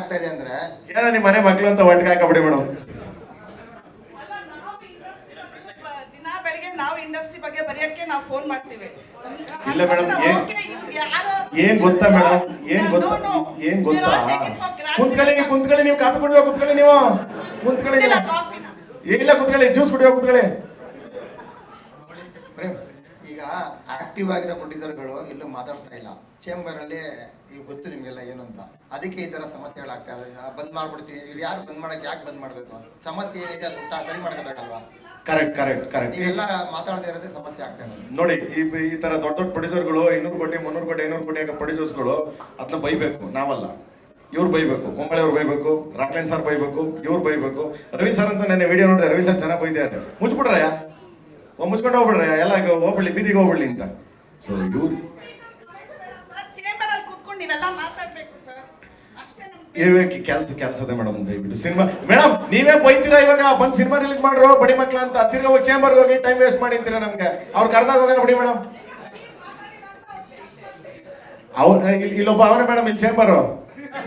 ಏನಾಗ್ತಾ ಇದೆ ಅಂದ್ರೆ? ಏನೋ ನಿಮ್ಮ ಮನೆ ಮಕ್ಳು ಅಂತ ಒಟ್ಟಿಗೆ ಹಾಕಬಿಡಿ ಮೇಡಮ್. ಅಲ್ಲ, ನಾವು industry ಬಗ್ಗೆ ದಿನ ಬೆಳಿಗ್ಗೆ ನಾವು ಇಂಡಸ್ಟ್ರಿ ಬಗ್ಗೆ ಬರೆಯಕ್ಕೆ ನಾವು ಫೋನ್ ಮಾಡ್ತೀವಿ. ಇಲ್ಲ ಮೇಡಮ್ ಏನ್- ಗೊತ್ತಾ ಮೇಡಮ್? ಏನ್ ಗೊತ್ತಾ. ಏನ್ ಗೊತ್ತಾ? ಕುಂತ್ಕೊಳ್ಳಿ ನೀವು ಕುಂತ್ಕೊಳ್ಳಿ ನೀವು ಕಾಫಿ ಕುತ್ಕೊಳ್ಳಿ ನೀವು. ಕುಂತ್ಕೊಳ್ಳಿ ಇಲ್ಲ, ಕುತ್ಕೊಳ್ಳಿ ಜ್ಯೂಸ್ ಕುಡಿಯೋ ಕುತ್ಕೊಳ್ಳಿ. ಪ್ರೇಮ್, ಈಗ ಆಕ್ಟಿವ್ ಆಗಿರೋ ಪ್ರೊಡ್ಯೂಸರ್ಗಳು ಎಲ್ಲೂ ಮಾತಾಡ್ತಾ ಇಲ್ಲ. ಚೇಂಬರ್ ಅಲ್ಲಿ ಈಗ ಗೊತ್ತು ನಿಮ್ಗೆಲ್ಲ ಏನು ಅಂತ. ಅದಕ್ಕೆ ಈ ತರ ಸಮಸ್ಯೆಗಳಾಗ್ತಾ ಇದೆ. ಬಂದ್ ಮಾಡ್ಬಿಡ್ತೀವಿ ಇವ್ರು ಯಾರು ಬಂದ್ ಮಾಡಕ್ ಯಾಕೆ ಬಂದ್ ಮಾಡ್ಬೇಕು? ಸಮಸ್ಯೆ ಏನಿದೆ ಅದು ಸರಿ ಮಾಡ್ಕೋಬೇಕಲ್ವಾ? ಕರೆಕ್ಟ್ ಕರೆಕ್ಟ್ ಕರೆಕ್ಟ್ ಇವೆಲ್ಲ ಮಾತಾಡದೇ ಇರೋದೇ ಸಮಸ್ಯೆ ಆಗ್ತಾ ಇರೋದು. ನೋಡಿ ಈ ಈ ತರ ದೊಡ್ಡ ದೊಡ್ಡ ಪ್ರೊಡ್ಯೂಸರ್ಗಳು ಇನ್ನೂರು ಕೋಟಿ ಮುನ್ನೂರು ಕೋಟಿ ಐನೂರು ಕೋಟಿ ಪ್ರೊಡ್ಯೂಸರ್ಸ್ಗಳು ಅದನ್ನ ಬೈಬೇಕು ನಾವಲ್ಲ. ಇವ್ರು ಬೈಬೇಕು ಕೊಂಬಳೆ ಅವ್ರು ಬೈಬೇಕು ರಾಕ್ಲೈನ್ ಸರ್ ಬೈಬೇಕು ಇವ್ರು ಬೈಬೇಕು. ರವಿ ಸರ್ ಅಂತ ನೆನ್ನೆ ವಿಡಿಯೋ ನೋಡಿದೆ ರವಿ ಸರ್ ಚೆನ್ನಾಗಿ ಬೈದಿದ್ದಾರೆ ಮುಚ್ಚಿಬಿಟ್ರಯ್ಯ ಮುಚ್ಕೊಂಡು ಹೋಗ್ಬಿಡ್ರೆ ಎಲ್ಲ ಹೋಗ್ಬಿಡ್ಲಿ ಬೀದಿಗೆ ಹೋಗ್ಬಿಡ್ಲಿ ಅಂತ. ಸೊ ಇವ್ರು ಸರ್ ಚೇಂಬರ್ ಅಲ್ಲಿ ಕೂತ್ಕೊಂಡು ನೀವೆಲ್ಲ ಮಾತಾಡ್ಬೇಕು ಸರ್ ಅಷ್ಟೇ ನಮ್ಗೆ ಇವಾಗ ಕೆಲಸ ಕೆಲಸದ ಮೇಡಮ್ ದಯವಿಟ್ಟು. ಸಿನಿಮಾ ಮೇಡಮ್ ನೀವೇ ಬೈತೀರಾ ಇವಾಗ? ಬಂದು ಸಿನಿಮಾ ರಿಲೀಸ್ ಮಾಡ್ರು ಬಡಿ ಮಕ್ಳ ಅಂತ. ತಿರ್ಗ ಹೋಗಿ ಚೇಂಬರ್ ಹೋಗಿ ಟೈಮ್ ವೇಸ್ಟ್ ಮಾಡಿಂತೀರ ನಮ್ಗೆ? ಅವ್ರು ಕರ್ದಾಗ ಹೋಗೋಣ ಬಿಡಿ ಮೇಡಮ್. ಅವ್ರ ಇಲ್ಲಿ- ಇಲ್ಲೊಬ್ಬ ಅವನೇ ಮೇಡಮ್ ಇಲ್ಲಿ ಚೇಂಬರ್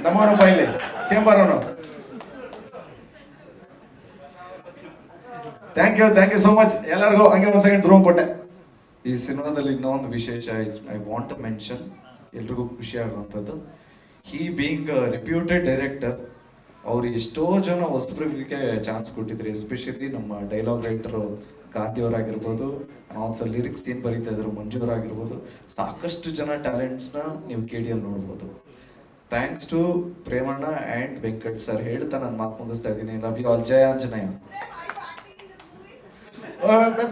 ನಮ್ಮ ಇಲ್ಲಿ ಚೇಂಬರ್ ಅವನು thank you thank you so much ಎಲ್ಲರಿಗೂ ಹಂಗೆ ಒಂದು ಸೆಕೆಂಡ್ ಧ್ರುವ ಕೊಟ್ಟೆ. ಈ ಸಿನಿಮಾದಲ್ಲಿ ಇನ್ನೊಂದು ವಿಶೇಷ ಐ ವಾಂಟ್ ಟು ಮೆನ್ಷನ್ ಎಲ್ರಿಗೂ ಖುಷಿ ಆಗುವಂಥದ್ದು. ಹೀ ಬೀಂಗ್ ರೆಪ್ಯೂಟೆಡ್ ಡೈರೆಕ್ಟರ್ ಅವ್ರು ಎಷ್ಟೋ ಜನ ಹೊಸಬ್ರಿಗೆ ಚಾನ್ಸ್ ಕೊಟ್ಟಿದ್ರು ಎಸ್ಪೆಷಲಿ ನಮ್ಮ ಡೈಲಾಗ್ ರೈಟರು ಗಾಂಧಿಯವರಾಗಿರ್ಬೋದು ಆಲ್ಸೋ ಲಿರಿಕ್ಸ್ ಏನು ಬರೀತಾ ಇದ್ರು ಮಂಜುವರಾಗಿರ್ಬೋದು ಸಾಕಷ್ಟು ಜನ ಟ್ಯಾಲೆಂಟ್ಸ್ನ ನೀವು ಕೆ ಡಿಯಲ್ಲಿ ನೋಡ್ಬೋದು. Thanks to Premanna and Venkat sir ಹೇಳ್ತಾ ನಾನು ಮಾತು ಮುಗಿಸ್ತಾ ಇದ್ದೀನಿ. Love you all Jaya Anjaneya.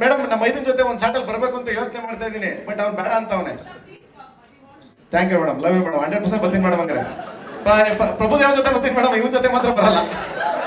Madam, ನಮ್ಮ ಐದನ್ ಜೊತೆ ಒಂದು ಸಾಟಲ್ ಬರಬೇಕು ಅಂತ ಯೋಚನೆ ಮಾಡ್ತಾ ಇದ್ದೀನಿ, ಬಟ್ ಅವ್ನು ಬೇಡ ಅಂತ ಅವನೇ. Thank you madam love you madam hundred percent ಬರ್ತೀನಿ ಮೇಡಮ್ ಹಂಗಾರೆ. ಪ್ರ- ಪ್ರ- ಪ್ರಭುದೇವ ಜೊತೆ ಬರ್ತೀನಿ ಮೇಡಮ್ ಇವನ್ ಜೊತೆ ಮಾತ್ರ ಬರಲ್ಲ.